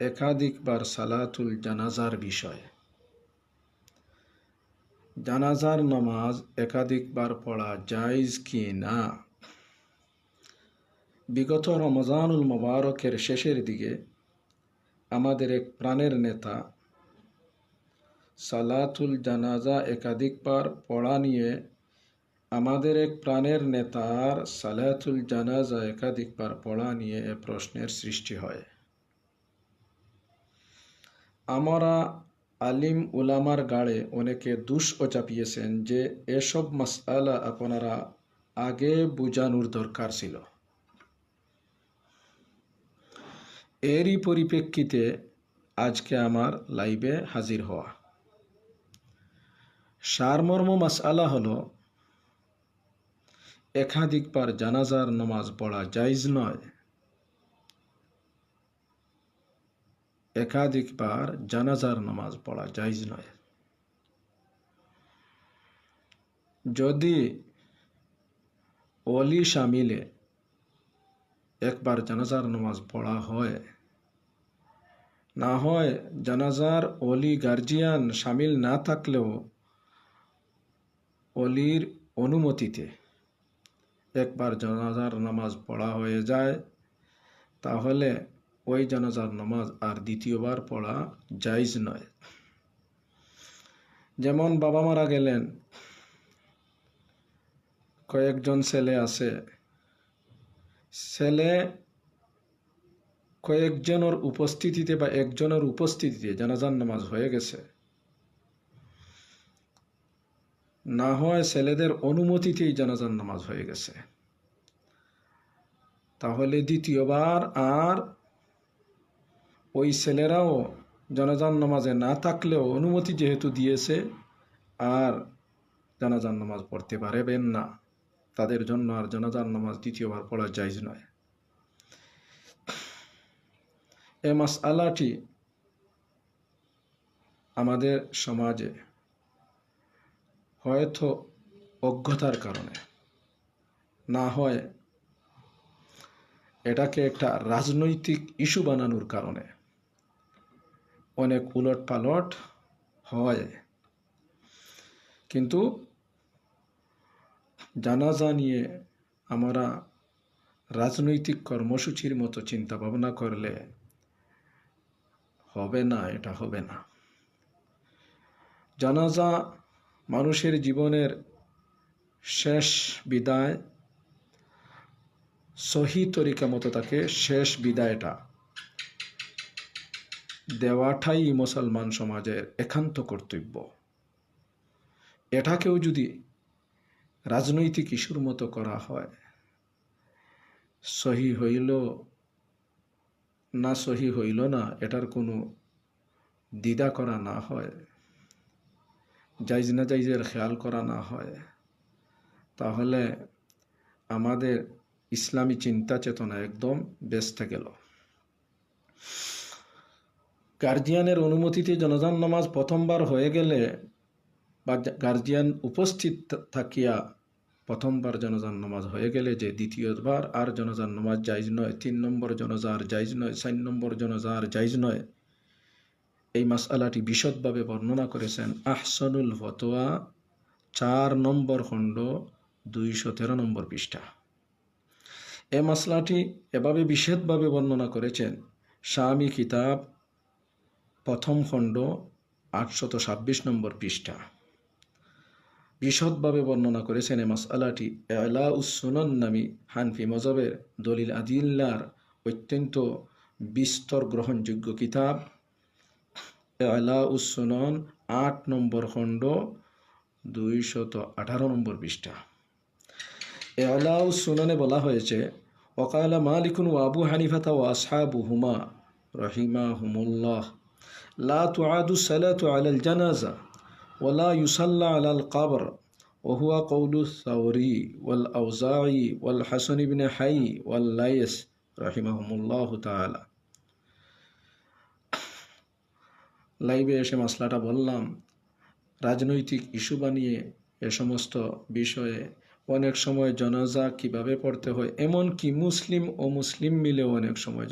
একাধিকবার সালাতুল জানাজার বিষয়। জানাজার নামাজ একাধিকবার পড়া জায়জ কি না? বিগত রমজানুল মোবারকের শেষের দিকে আমাদের এক প্রাণের নেতা সালাতুল জানাজা একাধিকবার পড়া নিয়ে আমাদের এক প্রাণের নেতার সালাতুল জানাজা একাধিকবার পড়া নিয়ে এ প্রশ্নের সৃষ্টি হয়। আমরা আলিম উলামার গাড়ে অনেকে দুষ্ও চাপিয়েছেন যে এসব মাসআলা আপনারা আগে বুঝানোর দরকার ছিল। এরই পরিপ্রেক্ষিতে আজকে আমার লাইভে হাজির হওয়া। সারমর্ম মাসআলা হল একাধিকবার জানাজার নামাজ পড়া জায়জ নয়। একাধিকবার জানাজার নামাজ পড়া জায়জ নয়। যদি অলি সামিলে একবার জানাজার নামাজ পড়া হয়, না হয় জানাজার অলি গার্জিয়ান সামিল না থাকলেও অলির অনুমতিতে একবার জানাজার নামাজ পড়া হয়ে যায়, তাহলে ওই জানাজার নামাজ আর দ্বিতীয়বার পড়া জায়জ নয়। যেমন বাবা মারা গেলেন, কয়েকজন ছেলে আছে। ছেলে কয়েকজনের উপস্থিতিতে বা একজনের উপস্থিতিতে জানাজার নামাজ হয়ে গেছে। না হয় ছেলেদের অনুমতিতেই জানাজার নামাজ হয়ে গেছে। তাহলে দ্বিতীয়বার আর ওই ছেলেরাও জানাজান নামাজে না থাকলেও অনুমতি যেহেতু দিয়েছে, আর জানাজান নামাজ পড়তে পারবেন না। তাদের জন্য আর জানাজান নামাজ দ্বিতীয়বার পড়া যাইজ নয়। এ মাস আলাটি আমাদের সমাজে হয়তো অজ্ঞতার কারণে না হয় এটাকে একটা রাজনৈতিক ইস্যু বানানোর কারণে অনেক উলট পালট হয়। কিন্তু জানাজা নিয়ে আমরা রাজনৈতিক কর্মসূচির মতো চিন্তা ভাবনা করলে হবে না, এটা হবে না। জানাজা মানুষের জীবনের শেষ বিদায় সহি তরিকা মতো তাকে শেষ বিদায়টা দেওয়াটাই মুসলমান সমাজের একান্ত কর্তব্য। এটাকেও যদি রাজনৈতিক ইস্যুর মতো করা হয়, সহি হইল না সহি হইল না, এটার কোনো দ্বিধা করা না হয়, জাইজ না জাইজের খেয়াল করা না হয়, তাহলে আমাদের ইসলামী চিন্তা চেতনা একদম ব্যস্ত গেল। গার্জিয়ানের অনুমতিতে জনজান নামাজ প্রথমবার হয়ে গেলে বা গার্জিয়ান উপস্থিত থাকিয়া প্রথমবার জনজান নামাজ হয়ে গেলে যে দ্বিতীয়বার আর জনজান নামাজ জায়জ নয়, তিন নম্বর জনজা আর জায়জ নয়, চার নম্বর জনজা আর জায়জ নয়। এই মাসালাটি বিশদভাবে বর্ণনা করেছেন আহসানুল ফতোয়া, চার নম্বর খণ্ড, দুইশো তেরো নম্বর পৃষ্ঠা। এ মশলাটি এভাবে বিশেষভাবে বর্ণনা করেছেন। স্বামী কিতাব, প্রথম খণ্ড, আটশত ছাব্বিশ নম্বর পৃষ্ঠা। বিশদভাবে বর্ণনা করেছেন এ মশালাটি এলা উসুনন নামী হানফি মজবের দলিল আদিল্লার অত্যন্ত বিস্তর গ্রহণযোগ্য কিতাব। এলা উসুনন আট নম্বর খণ্ড, দুইশত আঠারো নম্বর পৃষ্ঠা। এলাউ সুনানে বলা হয়েছে ওকালা মালিকুন ও আবু হানিফাতা ও আসহাবু হুমা রহিমা হুমুল্লাহ লা তুআদু সালাতু আলাল জানাজা ওলা ইউসাল্লা আলাল কাবর وهو قول الثوري والأوزاعي والحسن بن حي والليث رحمهم الله تعالى লাইভে এসে মশলাটা বললাম রাজনৈতিক ইস্যু বানিয়ে এ সমস্ত বিষয়ে অনেক সময় জনাজা কীভাবে পড়তে হয়? এমন কি মুসলিম ও মুসলিম মিলেও অনেক সময়